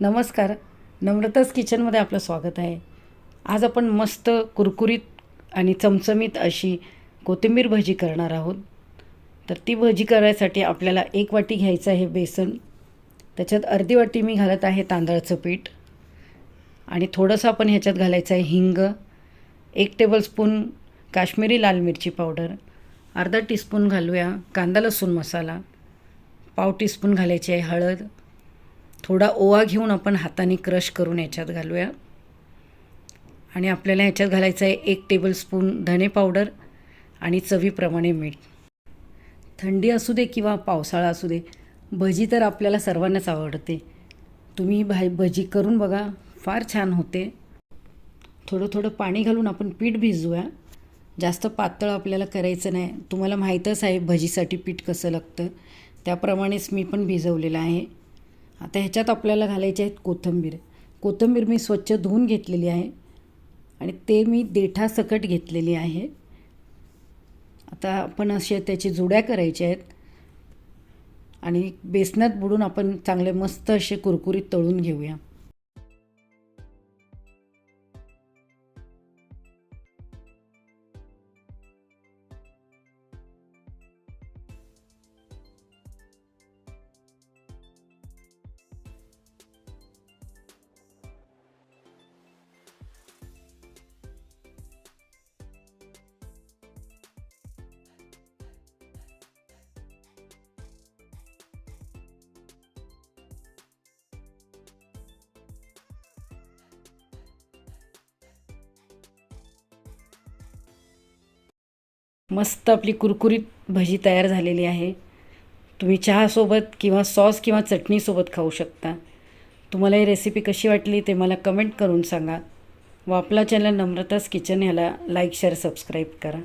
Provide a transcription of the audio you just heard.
नमस्कार. नम्रताच किचनमध्ये आपलं स्वागत आहे. आज आपण मस्त कुरकुरीत आणि चमचमीत अशी कोथिंबीर भजी करणार आहोत. तर ती भजी करायसाठी आपल्याला एक वाटी घ्यायचं आहे बेसन. त्याच्यात अर्धी वाटी मी घालत आहे तांदळाचं पीठ. आणि थोडंसं आपण ह्याच्यात घालायचं आहे हिंग एक टेबलस्पून काश्मीरी लाल मिरची पावडर अर्धा टीस्पून घालूया कांदा लसूण मसाला पाव टीस्पून घालायची आहे हळद थोडा ओवा घेऊन आपण हाताने क्रश करून याच्यात घालूया. आणि आपल्याला ह्याच्यात घालायचं आहे एक टेबलस्पून धने पावडर आणि चवीप्रमाणे मीठ. थंडी असू दे किंवा पावसाळा असू दे भजी तर आपल्याला सर्वांनाच आवडते. तुम्ही भा भजी करून बघा फार छान होते. थोडं थोडं पाणी घालून आपण पीठ भिजवूया. जास्त पातळ आपल्याला करायचं नाही. तुम्हाला माहीतच आहे भजीसाठी पीठ कसं लागतं. त्याप्रमाणेच मी पण भिजवलेलं आहे. आता ह्याच्यात आपल्याला घालायचे आहेत कोथिंबीर. कोथिंबीर मी स्वच्छ धुवून घेतलेली आहे. आणि ते मी देठासकट घेतलेली आहे. आता आपण असे त्याची जुड्या करायच्या आहेत. आणि बेसनात बुडून आपण चांगले मस्त असे कुरकुरीत तळून घेऊया. मस्त आपली कुरकुरीत भजी तयार झालेली आहे. तुम्ही चहासोबत किंवा सॉस किंवा चटणीसोबत खाऊ शकता. तुम्हाला ही रेसिपी कशी वाटली ते मला कमेंट करून सांगा. व आपला चॅनल नम्रताच किचन ह्याला लाईक शेअर सबस्क्राईब करा.